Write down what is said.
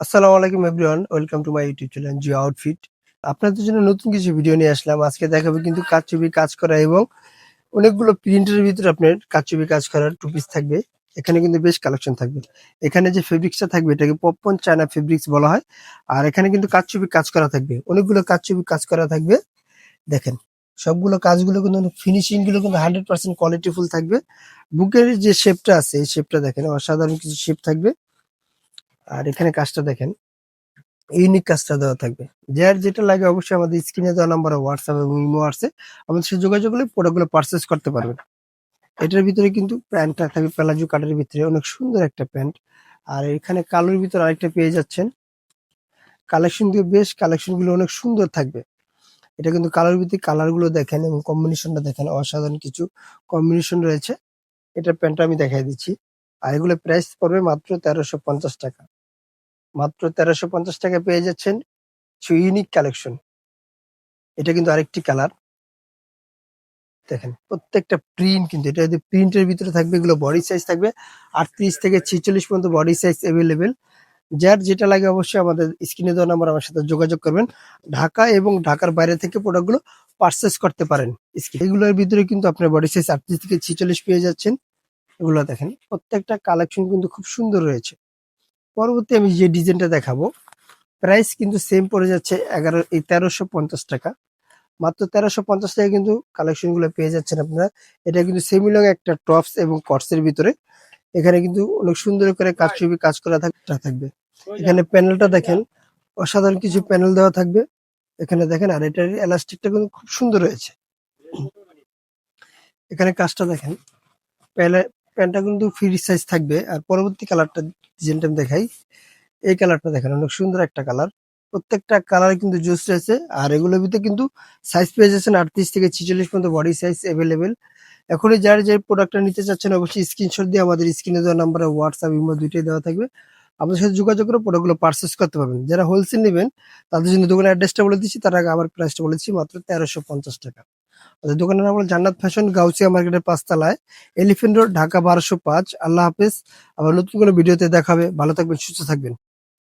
আসসালামু আলাইকুম everyone, welcome to my YouTube channel Jio outfit. আপনাদের জন্য নতুন কিছু ভিডিও নিয়ে আসলাম। আজকে দেখাবো কিন্তু কাজ ছবি কাজ করা এবং অনেকগুলো প্রিন্টের ভিতরে আপনার কাজ ছবি কাজ করার টু পিস থাকবে। এখানে কিন্তু বেশ কালেকশন থাকবে। এখানে যে ফেব্রিক্সটা থাকবে, এটাকে পপকর্ন চায়না ফেব্রিক্স বলা হয়। আর এখানে কিন্তু কাজ ছবি কাজ করা থাকবে। অনেকগুলো কাজ ছবি কাজ করা থাকবে। দেখেন, সবগুলো কাজগুলো কিন্তু ফিনিশিংগুলো কিন্তু হান্ড্রেড পার্সেন্ট কোয়ালিটি ফুল থাকবে। বুকের যে শেপটা আছে, এই শেপটা দেখেন, অসাধারণ কিছু শেপ থাকবে। আর এখানে কাজটা দেখেন ইউনিক কাজটা দেওয়া থাকবে। যার যেটা লাগে অবশ্যই আমাদের স্ক্রিনে দেওয়া নাম্বারে হোয়াটসঅ্যাপ এবং ইমো আছে। আমাদের সাথে যোগাযোগ করলে প্রোডাক্টগুলো পারচেস করতে পারবেন। এটার ভিতরে কিন্তু প্যান্টটা থাকবে প্যালাজু কাটের ভিতরে। অনেক সুন্দর একটা প্যান্ট আর এখানে কালোর ভিতরে আরেকটা পেয়ে যাচ্ছেন। কালেকশন দিয়ে বেশ কালেকশনগুলো অনেক সুন্দর থাকবে। এটা কিন্তু কালার ভিত্তিক কালারগুলো দেখেন এবং কম্বিনেশনটা দেখেন, অসাধারণ কিছু কম্বিনেশন রয়েছে। এটা প্যান্টটা আমি দেখাই দিচ্ছি। আর এগুলো প্রাইস পড়বে মাত্র তেরোশো পঞ্চাশ টাকা। মাত্র তেরোশো পঞ্চাশ টাকা পেয়ে যাচ্ছেন ইউনিক কালেকশন এটা কিন্তু আরেকটি কালার দেখেন, প্রত্যেকটা প্রিন্ট কিন্তু, এটা যদি প্রিন্টের ভিতরে থাকবে, এগুলো বডি সাইজ থাকবে। আটত্রিশ থেকে ছিচল্লিশ পর্যন্ত বডি সাইজ অ্যাভেলেবেল যার যেটা লাগে অবশ্যই আমাদের স্ক্রিনে দেওয়া নাম্বার আমার সাথে যোগাযোগ করবেন। ঢাকা এবং ঢাকার বাইরে থেকে প্রোডাক্টগুলো পারচেস করতে পারেন এগুলোর ভিতরে কিন্তু আপনার বডি সাইজ আটত্রিশ থেকে ছিচল্লিশ পেয়ে যাচ্ছেন। এগুলো দেখেন, প্রত্যেকটা কালেকশন কিন্তু খুব সুন্দর রয়েছে। পরবর্তী আমি যে ডিজাইনটা দেখাবো প্রাইস কিন্তু সেম পড়ে যাচ্ছে এগারো এই তেরোশো পঞ্চাশ টাকা। মাত্র তেরোশো পঞ্চাশ টাকা কিন্তু কালেকশনগুলো পেয়ে যাচ্ছেন আপনারা। এটা কিন্তু সেমি লং একটা টপস এবং কটসের ভিতরে। এখানে কিন্তু অনেক সুন্দর করে কাজ ছবি কাজ করা থাক- থাকবে। এখানে প্যানেলটা দেখেন। অসাধারণ কিছু প্যানেল দেওয়া থাকবে। এখানে দেখেন আর এটার এলাস্টিকটা কিন্তু খুব সুন্দর রয়েছে এখানে কাজটা দেখেন। প্যান্টটা কিন্তু ফ্রি সাইজ থাকবে। আর পরবর্তী কালারটা ডিজাইনটা আমি দেখাই, এই কালারটা দেখেন, অনেক সুন্দর একটা কালার প্রত্যেকটা কালার কিন্তু জুস রয়েছে আর এগুলোর ভিতরে কিন্তু সাইজ পেয়ে যাচ্ছেন আটত্রিশ থেকে ছিচল্লিশ পর্যন্ত বডি সাইজ অ্যাভেলেবেল এখনই যার যে প্রোডাক্টটা নিতে চাচ্ছেন, অবশ্যই স্ক্রিনশট দিয়ে আমাদের স্ক্রিনে দেওয়া নাম্বারে হোয়াটসঅ্যাপ ইমো দুইটাই দেওয়া থাকবে। আপনার সাথে যোগাযোগ করে প্রোডাক্টগুলো পারচেস করতে পারবেন। যারা হোলসেল নেবেন, তাদের জন্য দোকানের অ্যাড্রেসটা বলে দিচ্ছি, তার আগে আবার প্রাইসটা বলেছি মাত্র তেরোশো পঞ্চাশ টাকা। দোকানের নাম হলো জান্নাত ফ্যাশন, গাউসিয়া মার্কেটের পাঁচতলায়, এলিফেন্ট রোড, ঢাকা বারোশো পাঁচ। আল্লাহ হাফিজ, আবার নতুন কোনো ভিডিওতে দেখাবে। ভালো থাকবেন, সুস্থ থাকবেন।